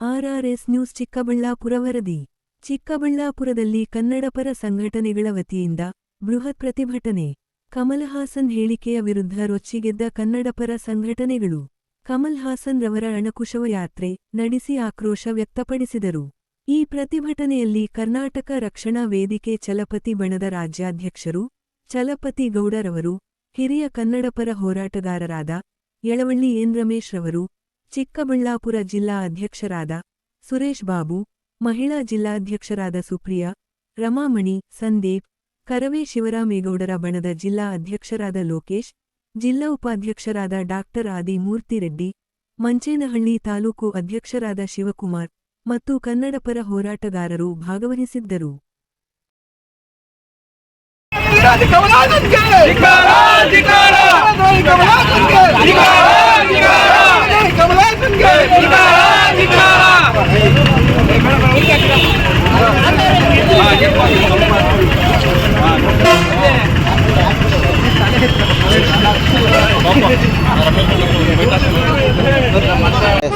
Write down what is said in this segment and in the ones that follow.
ಆರ್ಆರ್ಎಸ್ news Chikkaballapur ವರದಿ. ಚಿಕ್ಕಬಳ್ಳಾಪುರದಲ್ಲಿ ಕನ್ನಡಪರ ಸಂಘಟನೆಗಳ ವತಿಯಿಂದ ಬೃಹತ್ ಪ್ರತಿಭಟನೆ. ಕಮಲ್ ಹಾಸನ್ ಹೇಳಿಕೆಯ ವಿರುದ್ಧ ರೊಚ್ಚಿಗೆದ್ದ ಕನ್ನಡಪರ ಸಂಘಟನೆಗಳು. ಕಮಲ್ ಹಾಸನ್ ರವರ ಅಣಕುಶವ ಯಾತ್ರೆ ನಡೆಸಿ ಆಕ್ರೋಶ ವ್ಯಕ್ತಪಡಿಸಿದರು. ಈ ಪ್ರತಿಭಟನೆಯಲ್ಲಿ ಕರ್ನಾಟಕ ರಕ್ಷಣಾ ವೇದಿಕೆ ಚಲಪತಿ ಬಣದ ರಾಜ್ಯಾಧ್ಯಕ್ಷರು, ಚಲಪತಿ ಗೌಡರವರು, ಹಿರಿಯ ಕನ್ನಡಪರ ಹೋರಾಟಗಾರರಾದ ಯಳವಳ್ಳಿ ಎನ್ ರಮೇಶ್ ರವರು, ಚಿಕ್ಕಬಳ್ಳಾಪುರ ಜಿಲ್ಲಾ ಅಧ್ಯಕ್ಷರಾದ ಸುರೇಶ್ ಬಾಬು, ಮಹಿಳಾ ಜಿಲ್ಲಾಧ್ಯಕ್ಷರಾದ ಸುಪ್ರಿಯಾ, ರಮಾಮಣಿ, ಸಂದೀಪ್, ಕರವೇ ಶಿವರಾಮೇಗೌಡರ ಬಣದ ಜಿಲ್ಲಾ ಅಧ್ಯಕ್ಷರಾದ ಲೋಕೇಶ್, ಜಿಲ್ಲಾ ಉಪಾಧ್ಯಕ್ಷರಾದ ಡಾಕ್ಟರ್ ಆದಿ ಮೂರ್ತಿರೆಡ್ಡಿ ಮಂಚೇನಹಳ್ಳಿ ತಾಲೂಕು ಅಧ್ಯಕ್ಷರಾದ ಶಿವಕುಮಾರ್ ಮತ್ತು ಕನ್ನಡಪರ ಹೋರಾಟಗಾರರು ಭಾಗವಹಿಸಿದ್ದರು.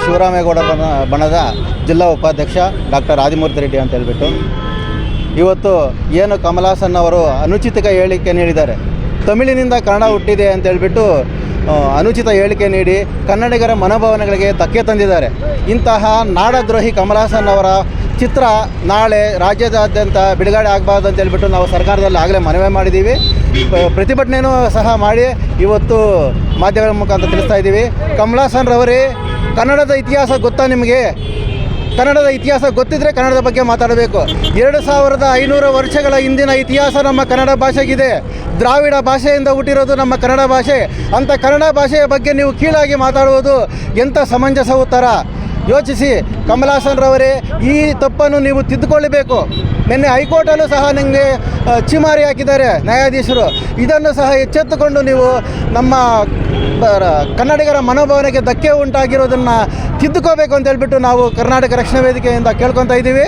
ಶಿವರಾಮೇಗೌಡ ಬಣ ಬಣದ ಜಿಲ್ಲಾ ಉಪಾಧ್ಯಕ್ಷ ಡಾಕ್ಟರ್ ಆದಿಮೂರ್ತಿ ರೆಡ್ಡಿ ಅಂತ ಹೇಳ್ಬಿಟ್ಟು. ಇವತ್ತು ಏನು ಕಮಲಾಸನ್ ಅವರು ಅನುಚಿತಕ ಹೇಳಿಕೆ ನೀಡಿದ್ದಾರೆ. ತಮಿಳಿನಿಂದ ಕನ್ನಡ ಹುಟ್ಟಿದೆ ಅಂತ ಹೇಳ್ಬಿಟ್ಟು ಅನುಚಿತ ಹೇಳಿಕೆ ನೀಡಿ ಕನ್ನಡಿಗರ ಮನೋಭಾವನೆಗಳಿಗೆ ಧಕ್ಕೆ ತಂದಿದ್ದಾರೆ. ಇಂತಹ ನಾಡದ್ರೋಹಿ ಕಮಲಾಸನ್ ಅವರ ಚಿತ್ರ ನಾಳೆ ರಾಜ್ಯದಾದ್ಯಂತ ಬಿಡುಗಡೆ ಆಗಬಾರ್ದು ಅಂತ ಹೇಳ್ಬಿಟ್ಟು ನಾವು ಸರ್ಕಾರದಲ್ಲಿ ಆಗಲೇ ಮನವಿ ಮಾಡಿದ್ದೀವಿ. ಪ್ರತಿಭಟನೆಯೂ ಸಹ ಮಾಡಿ ಇವತ್ತು ಮಾಧ್ಯಮಗಳ ಮುಖಾಂತರ ತಿಳಿಸ್ತಾ ಇದ್ದೀವಿ. ಕಮಲಾಸನ್ ರವರೇ, ಕನ್ನಡದ ಇತಿಹಾಸ ಗೊತ್ತಾ ನಿಮಗೆ? ಕನ್ನಡದ ಇತಿಹಾಸ ಗೊತ್ತಿದ್ರೆ ಕನ್ನಡದ ಬಗ್ಗೆ ಮಾತಾಡಬೇಕು. ಎರಡು ಸಾವಿರದ ಐನೂರು ವರ್ಷಗಳ ಹಿಂದಿನ ಇತಿಹಾಸ ನಮ್ಮ ಕನ್ನಡ ಭಾಷೆಗಿದೆ. ದ್ರಾವಿಡ ಭಾಷೆಯಿಂದ ಹುಟ್ಟಿರೋದು ನಮ್ಮ ಕನ್ನಡ ಭಾಷೆ. ಅಂತ ಕನ್ನಡ ಭಾಷೆಯ ಬಗ್ಗೆ ನೀವು ಕೀಳಾಗಿ ಮಾತಾಡುವುದು ಎಂಥ ಸಮಂಜಸ ಉತ್ತರ ಯೋಚಿಸಿ, ಕಮಲಾಸನ್ ರವರೇ, ಈ ತಪ್ಪನ್ನು ನೀವು ತಿದ್ದುಕೊಳ್ಳಬೇಕು. ನಿನ್ನೆ ಹೈಕೋರ್ಟಲ್ಲೂ ಸಹ ನಿಮಗೆ ಚಿಮಾರಿ ಹಾಕಿದ್ದಾರೆ ನ್ಯಾಯಾಧೀಶರು. ಇದನ್ನು ಸಹ ಎಚ್ಚೆತ್ತುಕೊಂಡು ನೀವು ನಮ್ಮ ಕನ್ನಡಿಗರ ಮನೋಭಾವನೆಗೆ ಧಕ್ಕೆ ಉಂಟಾಗಿರೋದನ್ನು ತಿದ್ದುಕೋಬೇಕು ಅಂತ ಹೇಳ್ಬಿಟ್ಟು ನಾವು ಕರ್ನಾಟಕ ರಕ್ಷಣಾ ವೇದಿಕೆಯಿಂದ ಕೇಳ್ಕೊತಾ ಇದ್ದೀವಿ.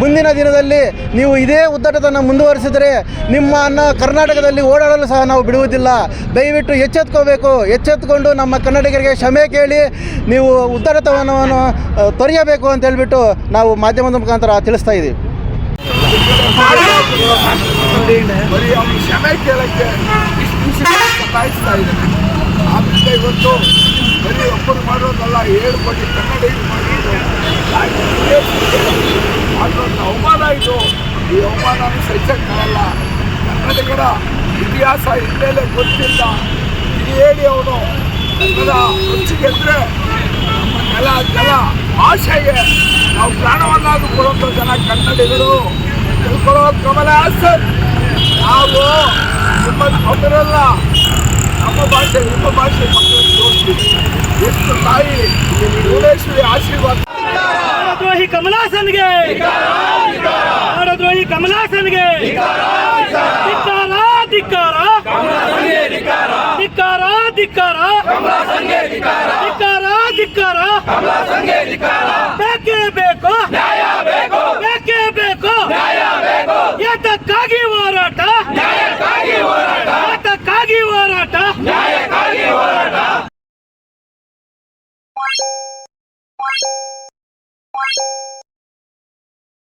ಮುಂದಿನ ದಿನದಲ್ಲಿ ನೀವು ಇದೇ ಉದ್ದಟತನ ಮುಂದುವರಿಸಿದರೆ ನಿಮ್ಮನ್ನು ಕರ್ನಾಟಕದಲ್ಲಿ ಓಡಾಡಲು ಸಹ ನಾವು ಬಿಡುವುದಿಲ್ಲ. ದಯವಿಟ್ಟು ಎಚ್ಚೆತ್ಕೋಬೇಕು. ಎಚ್ಚೆತ್ಕೊಂಡು ನಮ್ಮ ಕನ್ನಡಿಗರಿಗೆ ಕ್ಷಮೆ ಕೇಳಿ ನೀವು ಉದ್ದಟತನವನ್ನು ತೊರೆಯಬೇಕು ಅಂತ ಹೇಳ್ಬಿಟ್ಟು ನಾವು ಮಾಧ್ಯಮದ ಮುಖಾಂತರ ತಿಳಿಸ್ತಾ ಇದ್ದೀವಿ. ಕ್ಷಮೆ ಆದ್ರಿಂದ ಇವತ್ತು ಬರೀ ಒಬ್ಬರು ಮಾಡೋದಲ್ಲ, ಏಳು ಕೋಟಿ ಕನ್ನಡಿಗರು ಮಾಡಿದ್ದು ಅದೊಂದು ಅವಮಾನ ಇದು. ಈ ಅವಮಾನ ಸಹಿಸಕ್ಕಾಗಲ್ಲ ಕನ್ನಡಿಗರ ಇತಿಹಾಸ ಹಿನ್ನೆಲೆ ಗೊತ್ತಿಲ್ಲ. ಇದು ಹೇಳಿ ಅವನು. ಕನ್ನಡ ರುಚಿಗೆದ್ರೆ ನಮ್ಮ ನೆಲ ಜಲ ಭಾಷೆಗೆ ನಾವು ಪ್ರಾಣವನ್ನಾದ್ರೂ ಕೊಡುವಂಥ ಜನ ಕನ್ನಡಿಗರು. ತಿಳ್ಕೊಳ್ಳೋ ಕಮಲ ಹಾಸನ್ ನಾವು ನಿಮ್ಮನ್ನು ಅವರಲ್ಲ ನಮ್ಮ ಭಾಷೆ ನಿಮ್ಮ ಭಾಷೆ ಮಕ್ಕಳನ್ನು ತೋರಿಸ್ತೀವಿ ಎಷ್ಟು ತಾಯಿ ಭುವನೇಶ್ವರಿ ಆಶೀರ್ವಾದ ನಾಡದ್ರೋಹಿ ಕಮಲಾಸನ್ಗೆ ನಾಡದ್ರೋಹಿ ಕಮಲಾಸನ್ಗೆ